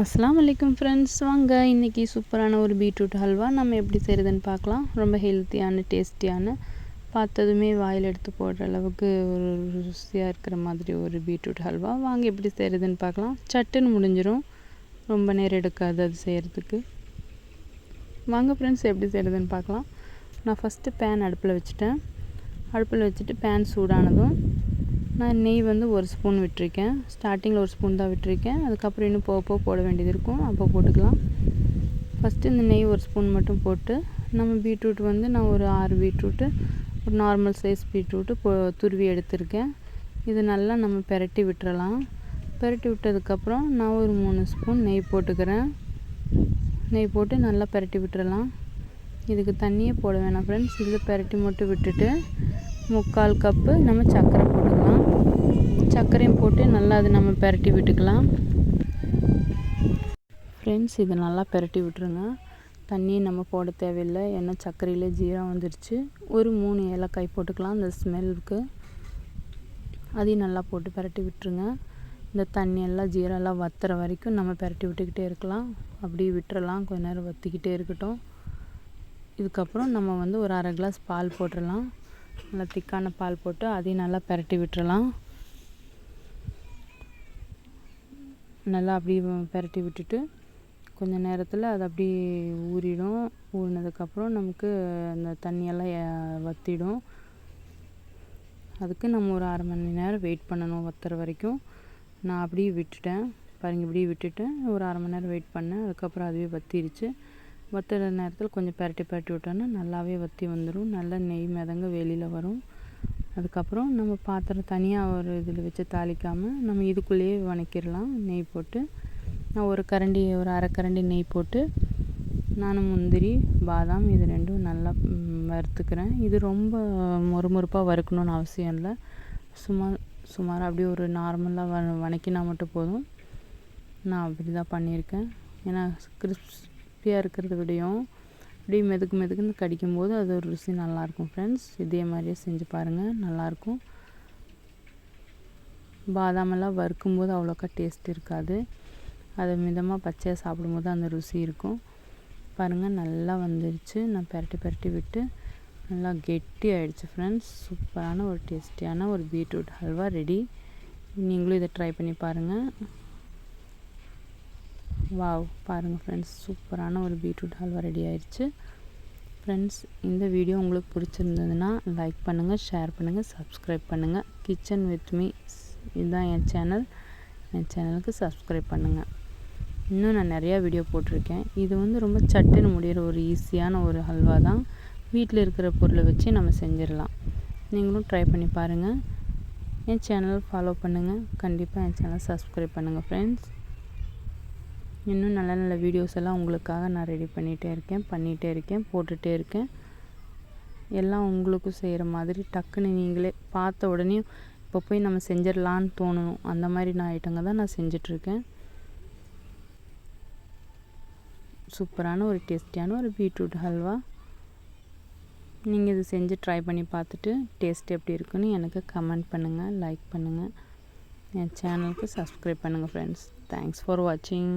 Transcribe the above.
அஸ்லாம் வலைக்கம் ஃப்ரெண்ட்ஸ் வாங்க. இன்றைக்கி சூப்பரான ஒரு பீட்ரூட் ஹல்வா. நம்ம எப்படி செய்கிறதுன்னு பார்க்கலாம். ரொம்ப ஹெல்த்தியான டேஸ்டியான பார்த்ததுமே வாயில் எடுத்து போடுற அளவுக்கு ஒரு ருசியாக இருக்கிற மாதிரி ஒரு பீட்ரூட் ஹல்வா. வாங்க எப்படி செய்கிறதுன்னு பார்க்கலாம். சட்டுன்னு முடிஞ்சிடும் ரொம்ப நேரம் எடுக்காது அது செய்கிறதுக்கு வாங்க ஃப்ரெண்ட்ஸ் எப்படி செய்கிறதுன்னு பார்க்கலாம். நான் ஃபஸ்ட்டு பேன் அடுப்பில் வச்சுட்டேன். அடுப்பில் வச்சுட்டு பேன் சூடானதும் நான் நெய் வந்து ஒரு ஸ்பூன் விட்டுருக்கேன். ஸ்டார்டிங்கில் ஒரு ஸ்பூன் தான் விட்டுருக்கேன். அதுக்கப்புறம் இன்னும் போக போக போட வேண்டியது இருக்கும். அப்போ போட்டுக்கலாம். ஃபஸ்ட்டு இந்த நெய் ஒரு ஸ்பூன் மட்டும் போட்டு நம்ம பீட்ரூட் வந்து நான் ஒரு ஆறு பீட்ரூட்டு ஒரு நார்மல் சைஸ் பீட்ரூட்டு போ துருவி எடுத்திருக்கேன். இது நல்லா நம்ம பெரட்டி விட்டுறலாம். பெரட்டி விட்டதுக்கப்புறம் நான் ஒரு மூணு ஸ்பூன் நெய் போட்டுக்கிறேன். நெய் போட்டு நல்லா பெரட்டி விட்டுறலாம். இதுக்கு தண்ணியே போட வேணாம் ஃப்ரெண்ட்ஸ் இதில் பெரட்டி மட்டும் விட்டுட்டு முக்கால் கப்பு நம்ம சர்க்கரை போட்டுக்கலாம். சர்க்கரையும் போட்டு நல்லா அது நம்ம பெரட்டி விட்டுக்கலாம். ஃப்ரெண்ட்ஸ் இதை நல்லா பெரட்டி விட்டுருங்க. தண்ணியை நம்ம போட தேவையில்லை. ஏன்னா சர்க்கரையில் ஜீரம் வந்துருச்சு. ஒரு மூணு ஏலக்காய் போட்டுக்கலாம். அந்த ஸ்மெல்லுக்கு அதையும் நல்லா போட்டு பெரட்டி விட்டுருங்க. இந்த தண்ணியெல்லாம் ஜீரம் எல்லாம் வத்துற வரைக்கும் நம்ம பெரட்டி விட்டுக்கிட்டே இருக்கலாம். அப்படியே விட்டுறலாம். கொஞ்ச நேரம் வற்றிக்கிட்டே இருக்கட்டும். இதுக்கப்புறம் நம்ம வந்து ஒரு அரை கிளாஸ் பால் போட்டுடலாம் நல்லா திக்கான பால் போட்டு அதையும் நல்லா பெரட்டி விட்டுறலாம். நல்லா அப்படி பெரட்டி விட்டுட்டு கொஞ்சம் நேரத்தில் அது அப்படி ஊறிடும். ஊறினதுக்கப்புறம் நமக்கு அந்த தண்ணியெல்லாம் வற்றிடும் அதுக்கு நம்ம ஒரு அரை மணி நேரம் வெயிட் பண்ணணும் வத்துற வரைக்கும். நான் அப்படியே விட்டுட்டேன். பாருங்க இப்படியே விட்டுட்டேன் ஒரு அரை மணி நேரம் வெயிட் பண்ணேன். அதுக்கப்புறம் அதுவே வற்றிருச்சு வற்றுற நேரத்தில் கொஞ்சம் பரட்டி பரட்டி விட்டோன்னா நல்லாவே வற்றி வந்துடும் நல்லா நெய் மிதங்க வெளியில் வரும். அதுக்கப்புறம் நம்ம பாத்திரம் தனியாக ஒரு இதில் வச்சு தாளிக்காமல் நம்ம இதுக்குள்ளேயே வணக்கிடலாம். நெய் போட்டு நான் ஒரு கரண்டி ஒரு அரை கரண்டி நெய் போட்டு நான் முந்திரி பாதாம் இது ரெண்டும் நல்லா வறுத்துக்கிறேன். இது ரொம்ப மொறுமொறுப்பாக வறுக்கணுன்னு அவசியம் இல்லை. சுமார் சுமார் அப்படியே ஒரு நார்மலாக வ வணக்கினா மட்டும் போதும். நான் அப்படி தான் பண்ணியிருக்கேன். ஏன்னா கிறிஸ்ப் கிறிஸ்பியாக இருக்கிறத விடையும். அப்படியே மெதுக்கு மெதுக்குன்னு கடிக்கும்போது அது ஒரு ருசி நல்லாயிருக்கும் ஃப்ரெண்ட்ஸ் இதே மாதிரியே செஞ்சு பாருங்கள் நல்லாயிருக்கும். பாதாமெல்லாம் வறுக்கும்போது அவ்வளோக்கா டேஸ்ட் இருக்காது. அதை மிதமாக பச்சையாக சாப்பிடும்போது அந்த ருசி இருக்கும். பாருங்கள் நல்லா வந்துருச்சு. நான் பெரட்டி பெரட்டி விட்டு நல்லா கெட்டி ஆகிடுச்சு ஃப்ரெண்ட்ஸ் சூப்பரான ஒரு டேஸ்டியான ஒரு பீட்ரூட் ஹல்வா ரெடி நீங்களும் இதை ட்ரை பண்ணி பாருங்கள் வாவ் பாருங்கள் ஃப்ரெண்ட்ஸ் சூப்பரான ஒரு பீட்ரூட் ஹல்வா ரெடி ஆயிடுச்சு. ஃப்ரெண்ட்ஸ் இந்த வீடியோ உங்களுக்கு பிடிச்சிருந்ததுன்னா லைக் பண்ணுங்கள் ஷேர் பண்ணுங்கள் சப்ஸ்கிரைப் பண்ணுங்கள் கிச்சன் வித் மீ இதுதான் என் சேனல் என் சேனலுக்கு சப்ஸ்கிரைப் பண்ணுங்கள் இன்னும் நான் நிறையா வீடியோ போட்டிருக்கேன். இது வந்து ரொம்ப சட்டுன்னு முடிகிற ஒரு ஈஸியான ஒரு ஹல்வா தான். வீட்டில் இருக்கிற பொருளை வச்சு நம்ம செஞ்சிடலாம். நீங்களும் ட்ரை பண்ணி பாருங்கள் என் சேனல் ஃபாலோ பண்ணுங்கள் கண்டிப்பாக என் சேனல் சப்ஸ்கிரைப் பண்ணுங்கள் ஃப்ரெண்ட்ஸ் இன்னும் நல்ல நல்ல வீடியோஸ் எல்லாம் உங்களுக்காக நான் ரெடி பண்ணிகிட்டே இருக்கேன் பண்ணிகிட்டே இருக்கேன் போட்டுகிட்டே இருக்கேன். எல்லாம் உங்களுக்கும் செய்கிற மாதிரி டக்குன்னு நீங்களே பார்த்த உடனே இப்போ போய் நம்ம செஞ்சிடலான்னு தோணணும். அந்த மாதிரி நான் ஐட்டங்க தான் நான் செஞ்சிட்ருக்கேன் சூப்பரான ஒரு டேஸ்டியான ஒரு பீட்ரூட் ஹல்வா நீங்கள் இது செஞ்சு ட்ரை பண்ணி பார்த்துட்டு டேஸ்ட் எப்படி இருக்குன்னு எனக்கு கமெண்ட் பண்ணுங்கள் லைக் பண்ணுங்கள் என் சேனலுக்கு சப்ஸ்கிரைப் பண்ணுங்கள் ஃப்ரெண்ட்ஸ் தேங்க்ஸ் ஃபார் வாட்சிங்